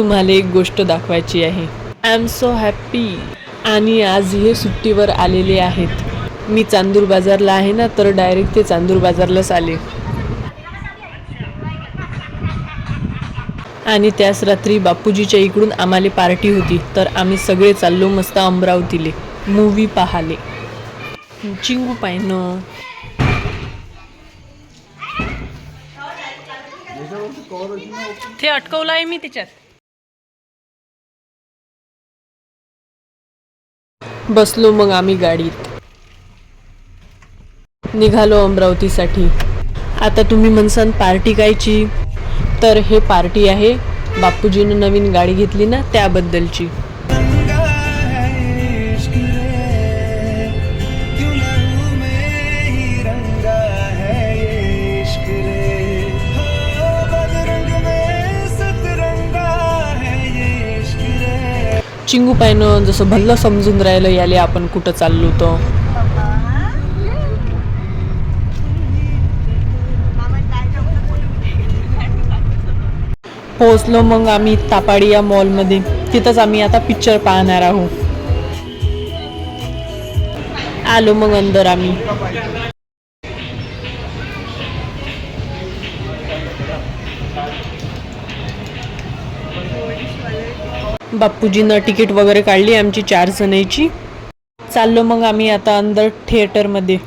तुम्हाला एक गोष्ट दाखवायची आहे. आय एम सो हॅप्पी आणि आज हे सुट्टीवर आलेले आहेत. मी चांदूर बाजारला आहे ना तर डायरेक्ट ते चांदूर बाजारलाच आले. आणि त्याच रात्री बापूजीच्या इकडून आम्हाला पार्टी होती तर आम्ही सगळे चाललो मस्त अमरावतीले. मूवी पाहाले. चिंगू पाहिनं. ते अटकवलं आहे मी त्याच्यात. बसलो मग आम्ही गाडीत. निघालो अमरावतीसाठी. आता तुम्ही म्हणसान पार्टी कायची? तर हे पार्टी आहे. बापूजीनं नवीन गाडी घेतली ना त्याबद्दलची. चिंगू पायनं जसं भल्लं समजून राहिलं याले आपण कुठं चाललो होतो? पोहोचलो मग आम्ही तापाडी या मॉलमध्ये. तिथंच आम्ही आता पिक्चर पाहणार आहोत. आलो मग अंदर आम्ही. बापूजीनं तिकीट वगैरे काढली आमची चार जणांची. चाललो मग आम्ही आता अंदर थिएटरमध्ये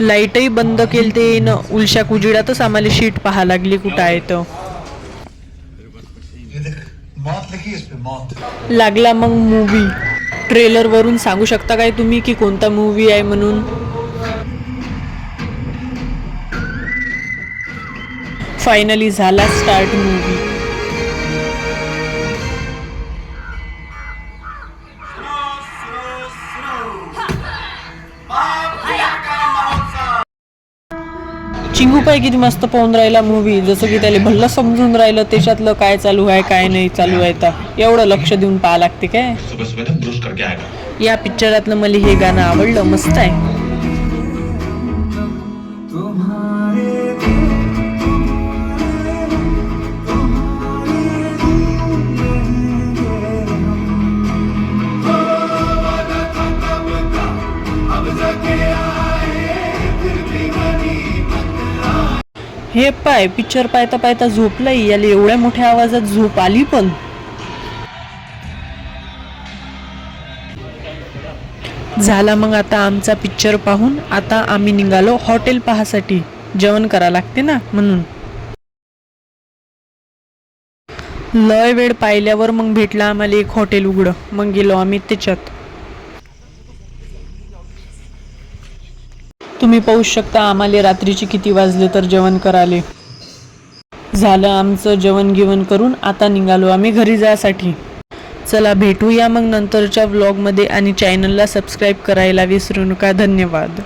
लाईटही बंद केलते न उलशा कुजिडातच आम्हाला शीट पाहा लागली कुठं आहे तर लागला मग मूवी ट्रेलरवरून सांगू शकता काय तुम्ही की कोणता मूवी आहे म्हणून? फायनली झाला स्टार्ट मूवी चिंगूपाई किती मस्त पाहून राहिला मूवी जसं की त्याला भल्लं समजून राहिलं त्याच्यातलं काय चालू आहे काय नाही चालू आहे तर. एवढं लक्ष देऊन पाहा लागते काय? या पिक्चरातलं मला हे गाणं आवडलं मस्त आहे. हे पाय पिक्चर पाहता पाहता झोपलाय. याला एवढ्या मोठ्या आवाजात झोप आली पण. झाला मग आता आमचा पिक्चर पाहून. आता आम्ही निघालो हॉटेल पाहासाठी. जेवण करा लागते ना म्हणून. लय वेळ पाहिल्यावर मग भेटला आम्हाला एक हॉटेल उघडं. मग गेलो आम्ही त्याच्यात. तुम्ही पाहू शकता आम्हाला रात्रीचे किती वाजले तर जेवण कराले. झालं आमचं जेवण गिवण करून आता निघालो आम्ही घरी जायसाठी. चला भेटूया मग नंतरच्या व्लॉगमध्ये आणि चॅनलला सबस्क्राईब करायला विसरू नका. धन्यवाद.